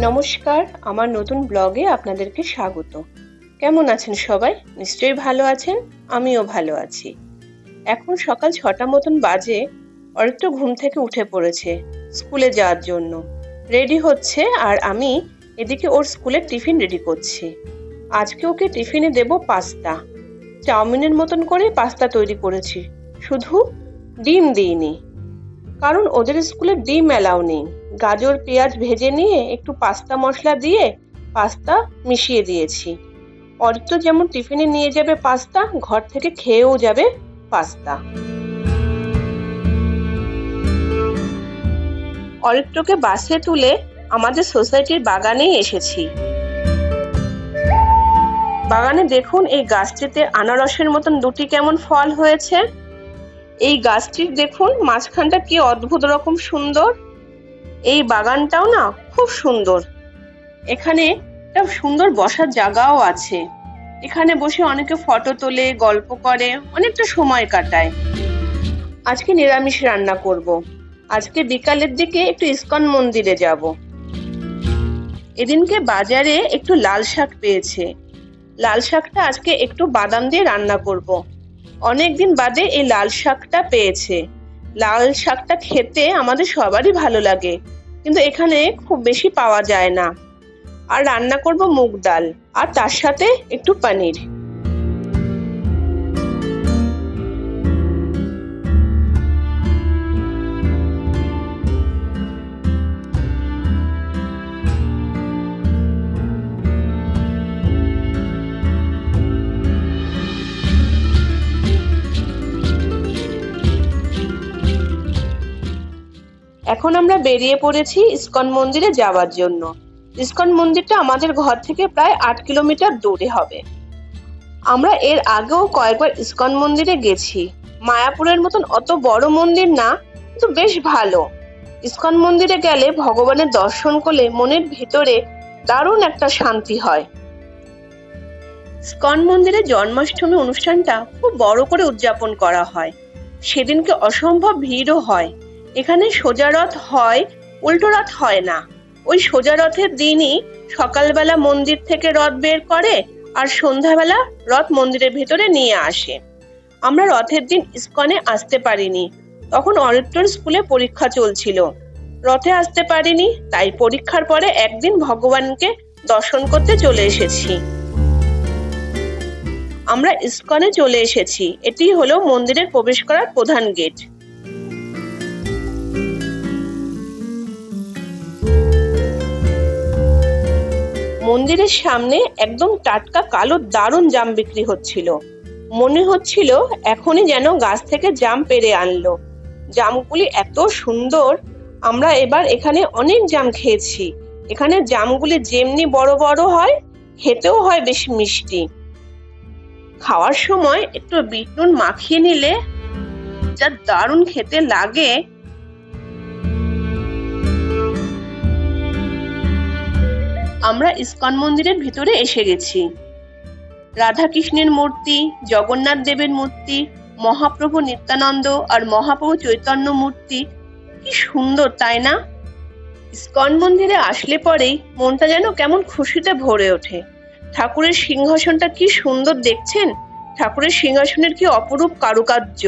নমস্কার, আমার নতুন ব্লগে আপনাদেরকে স্বাগত। কেমন আছেন সবাই? নিশ্চয়ই ভালো আছেন, আমিও ভালো আছি। এখন সকাল ছটা মতন বাজে অরিত্র ঘুম থেকে উঠে পড়েছে স্কুলে যাওয়ার জন্য। রেডি হচ্ছে আর আমি এদিকে ওর স্কুলের টিফিন রেডি করছি। আজকে ওকে টিফিনে দেব পাস্তা। চাউমিনের মতন করে পাস্তা তৈরি করেছি। শুধু ডিম দিইনি। কারণ ওদের স্কুলে ডিম অ্যালাউ নেই। গাজর, পেঁয়াজ ভেজে নিয়ে একটু পাস্তা মশলা দিয়ে পাস্তা মিশিয়ে দিয়েছি। অরিত্র যেমন টিফিনে নিয়ে যাবে পাস্তা, ঘর থেকে খেয়েও যাবে পাস্তা। অরিত্রকে বাসে তুলে আমাদের সোসাইটির বাগানেই এসেছি। বাগানে দেখুন এই গাছটিতে আনারসের মতন দুটি কেমন ফল হয়েছে। এই গাছটির দেখুন মাঝখানটা কি অদ্ভুত রকম সুন্দর। এই বাগানটাও না খুব সুন্দর। এখানে একটা সুন্দর বসার জায়গাও আছে। এখানে বসে অনেকে ফটো তোলে, গল্প করে, অনেকটা সময় কাটায়। আজকে নিরামিষ রান্না করব। আজকে বিকালের দিকে একটু ইস্কন মন্দিরে যাব। এদিনকে বাজারে একটু লাল শাক পেয়েছে। লাল শাকটা আজকে একটু বাদাম দিয়ে রান্না করব। অনেকদিন বাদে এই লাল শাকটা পেয়েছে। লাল শাকটা খেতে আমাদের সবারই ভালো লাগে, কিন্তু এখানে খুব বেশি পাওয়া যায় না। আর রান্না করব মুগ ডাল, আর তার সাথে একটু পনির। এখন আমরা বেরিয়ে পড়েছি ইস্কন মন্দিরে যাওয়ার জন্য। ইস্কন মন্দিরটা আমাদের ঘর থেকে প্রায় আট কিলোমিটার দূরে হবে। আমরা এর আগেও কয়েকবার ইস্কন মন্দিরে গেছি। মায়াপুরের মতন অত বড় মন্দির না, কিন্তু বেশ ভালো। ইস্কন মন্দিরে গেলে ভগবানের দর্শন করলে মনের ভেতরে দারুণ একটা শান্তি হয়। ইস্কন মন্দিরে জন্মাষ্টমী অনুষ্ঠানটা খুব বড় করে উদযাপন করা হয়। সেদিনকে অসম্ভব ভিড়ও হয়। এখানে সোজা রথ হয়, উল্টো রথ হয় না। ওই সোজা রথের দিনই সকালবেলা মন্দির থেকে রথ বের করে আর সন্ধ্যাবেলা রথ মন্দিরের ভেতরে নিয়ে আসে। আমরা রথের দিন ইস্কনে আসতে পারিনি। তখন অরিত্রর স্কুলে পরীক্ষা চলছিল। রথে আসতে পারিনি, তাই পরীক্ষার পরে একদিন ভগবানকে দর্শন করতে চলে এসেছি। আমরা ইস্কনে চলে এসেছি। এটি হলো মন্দিরের প্রবেশ করার প্রধান গেট মন্দিরের সামনে একদম টাটকা কালো দারুণ জাম বিক্রি হচ্ছিল। মনে হচ্ছিল এখনই যেন গাছ থেকে জাম পেরে আনলো। জামগুলি এত সুন্দর, আমরা এবার এখানে অনেক জাম খেয়েছি। এখানে জামগুলি যেমনি বড় বড় হয়, খেতেও হয় বেশ মিষ্টি। খাওয়ার সময় একটু বিট নুন মাখিয়ে নিলে যা দারুণ খেতে লাগে আমরা ইস্কন মন্দিরের ভিতরে এসে গেছি। রাধাকৃষ্ণের মূর্তি, জগন্নাথ দেবের মূর্তি, মহাপ্রভু নিত্যানন্দ আর মহাপ্রভু চৈতন্য মূর্তি, কি সুন্দর, তাই না? ইস্কন মন্দিরে আসলে পরেই মনটা যেন কেমন খুশিতে ভরে ওঠে। ঠাকুরের সিংহাসনটা কি সুন্দর দেখছেন? ঠাকুরের সিংহাসনের কি অপরূপ কারুকার্য?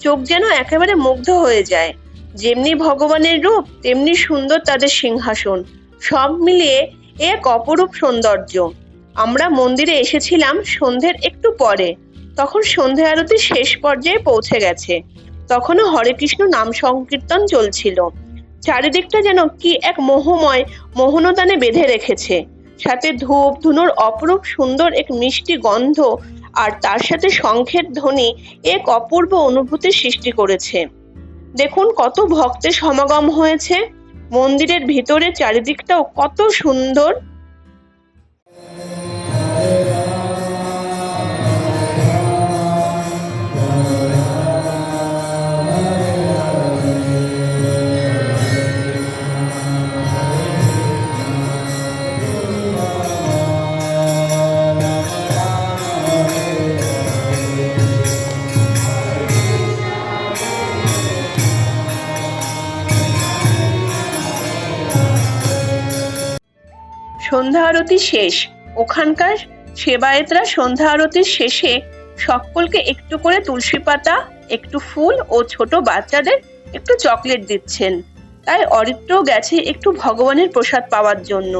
চোখ যেন একেবারে মুগ্ধ হয়ে যায়। যেমনি ভগবানের রূপ, তেমনি সুন্দর তাদের সিংহাসন। সব মিলিয়ে এক অপরূপ সৌন্দর্য। আমরা মন্দিরে এসেছিলাম সন্ধ্যের একটু পরে। তখন সন্ধে আরতি শেষ পর্যায়ে পৌঁছে গেছে। তখনও হরে কৃষ্ণ নাম সংকীর্তন চলছিল। চারিদিকটা যেন কি এক মোহময় মোহনদানে বেঁধে রেখেছে। সাথে ধূপ, ধুনোর অপরূপ সুন্দর এক মিষ্টি গন্ধ আর তার সাথে শঙ্খের ধ্বনি এক অপূর্ব অনুভূতির সৃষ্টি করেছে। দেখুন কত ভক্তের সমাগম হয়েছে। মন্দিরের ভিতরে চারিদিকটাও কত সুন্দর। সন্ধ্যা আরতি শেষ। ওখানকার সেবায়েতরা সন্ধ্যা আরতির শেষে সকলকে একটু করে তুলসী পাতা, একটু ফুল ও ছোট বাচ্চাদের একটু চকলেট দিচ্ছেন। তাই অরিত্র গেছে একটু ভগবানের প্রসাদ পাওয়ার জন্য।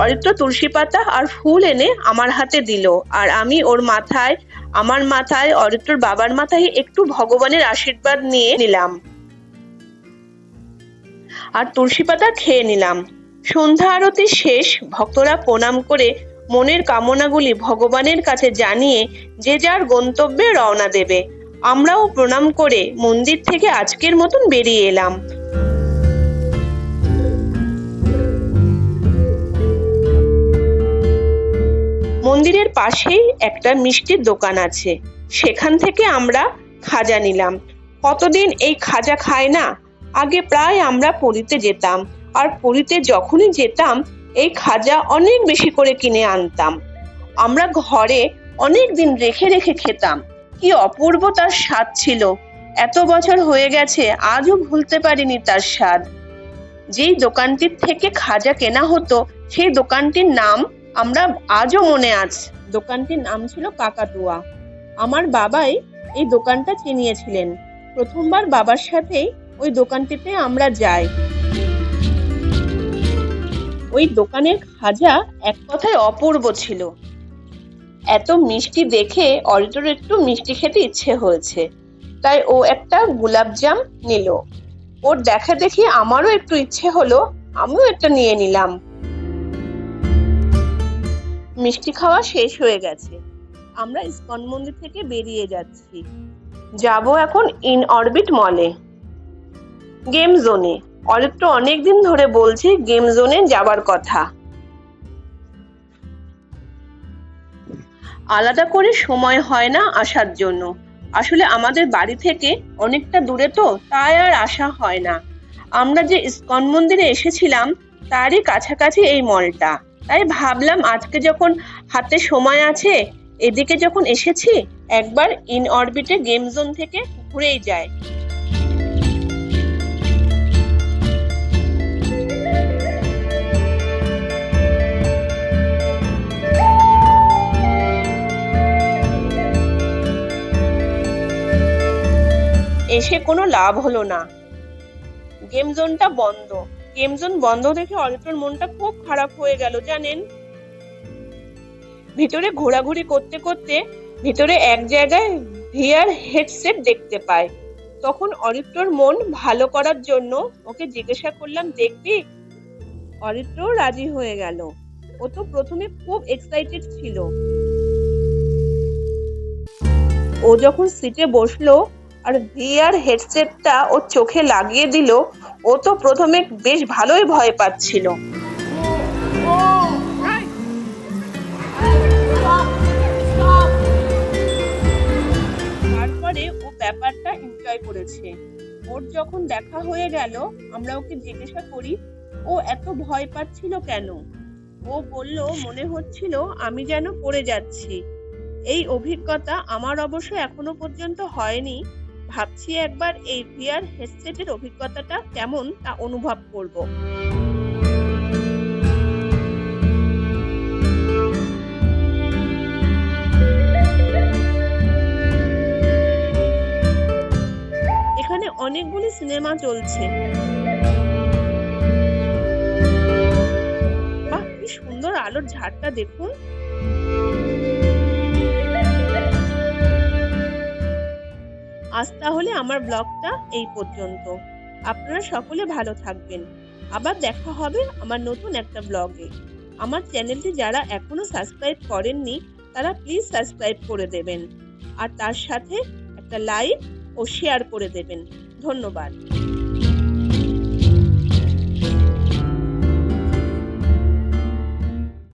অরিত্র তুলসী পাতা আর ফুল এনে আমার হাতে দিল। আর আমি ওর মাথায়, আমার মাথায়, অরিত্রর বাবার মাথায় একটু ভগবানের আশীর্বাদ নিয়ে নিলাম। আর তুলসী পাতা খেয়ে নিলাম। সন্ধ্যা আরতি শেষ, ভক্তরা প্রণাম করে মনের কামনাগুলি ভগবানের কাছে জানিয়ে যে যার গন্তব্যে রওনা দেবে। আমরাও প্রণাম করে মন্দির থেকে আজকের মতন বেরিয়ে এলাম। মন্দিরের পাশেই একটা মিষ্টির দোকান আছে। সেখান থেকে আমরা খাজা নিলাম। কতদিন এই খাজা খায় না? আগে প্রায় আমরা পুরীতে যেতাম। আর পুরীতে যখনই যেতাম, এই খাজা অনেক বেশি করে কিনে আনতাম। আমরা ঘরে অনেক দিন রেখে রেখে খেতাম। কি অপূর্ব তার স্বাদ ছিল। এত বছর হয়ে গেছে, আজও ভুলতে পারিনি তার স্বাদ। যেই দোকানটির থেকে খাজা কেনা হতো, সেই দোকানটির নাম আমরা আজও মনে আছে দোকানটির নাম ছিল কাকাতুয়া। আমার বাবাই এই দোকানটা চিনিয়েছিলেন। প্রথমবার বাবার সাথেই ওই দোকানটিতে আমরা যাই। ওই দোকানের খাজা এক কথায় অপূর্ব ছিল। এত মিষ্টি দেখে অরিটোর একটু মিষ্টি খেতে ইচ্ছে হয়েছে। তাই ও একটা গোলাপজাম নিল। ওর দেখা দেখি আমারও একটু ইচ্ছে হলো, আমিও একটা নিয়ে নিলাম। মিষ্টি খাওয়া শেষ হয়ে গেছে। আমরা ইস্কন মন্দির থেকে বেরিয়ে যাচ্ছি। যাব এখন ইন অরবিট মলে। গেম জোনে। অরিত্র অনেকদিন ধরে বলছে গেম জোনে যাবার কথা। আলাদা করে সময় হয় না আসার জন্য। আসলে আমাদের বাড়ি থেকে অনেকটা দূরে তো, তাই আর আসা হয় না। আমরা যে ইস্কন মন্দিরে এসেছিলাম, তারই কাছাকাছি এই মলটা। তাই ভাবলাম আজকে যখন হাতে সময় আছে, এদিকে যখন এসেছি, একবার ইন অরবিটে গেম জোন থেকে ঘুরেই যায় এসে কোনো লাভ হলো না। গেম জোনটা বন্ধ। গেম জোন বন্ধ দেখে অরিত্রর মনটা খুব খারাপ হয়ে গেল, জানেন? ভিতরে ঘোরাঘুরি করতে করতে ভিতরে এক জায়গায় ভিআর হেডসেট দেখতে পায়। তখন অরিত্রর মন ভালো করার জন্য ওকে জিজ্ঞাসা করলাম, দেখবি? অরিত্র রাজি হয়ে গেল। ও তো প্রথমে খুব এক্সাইটেড ছিল। ও যখন সিটে বসল আর ভিআর হেডসেটটা ওর চোখে লাগিয়ে দিল, ও তো প্রথমে বেশ ভালোই ভয় পাচ্ছিল। তারপরে ও ব্যাপারটা এনজয় করেছে। ওর যখন দেখা হয়ে গেল, আমরা ওকে জিজ্ঞাসা করি, ও এত ভয় পাচ্ছিল কেন? ও বলল, মনে হচ্ছিল আমি যেন পড়ে যাচ্ছি। এই অভিজ্ঞতা আমার অবশ্য এখনও পর্যন্ত হয়নি ভাবছি একবার এই ভিআর হেডসেটের অভিজ্ঞতাটা কেমন তা অনুভব করব। এখানে অনেকগুলি সিনেমা চলছে। বাহ, কি সুন্দর আলোর ঝাড়টা দেখুন। আজ তাহলে আমার ব্লগটা এই পর্যন্ত। আপনারা সকলে ভালো থাকবেন। আবার দেখা হবে আমার নতুন একটা ব্লগে। আমার চ্যানেলটি যারা এখনও সাবস্ক্রাইব করেননি, তারা প্লিজ সাবস্ক্রাইব করে দেবেন। আর তার সাথে একটা লাইক ও শেয়ার করে দেবেন। ধন্যবাদ।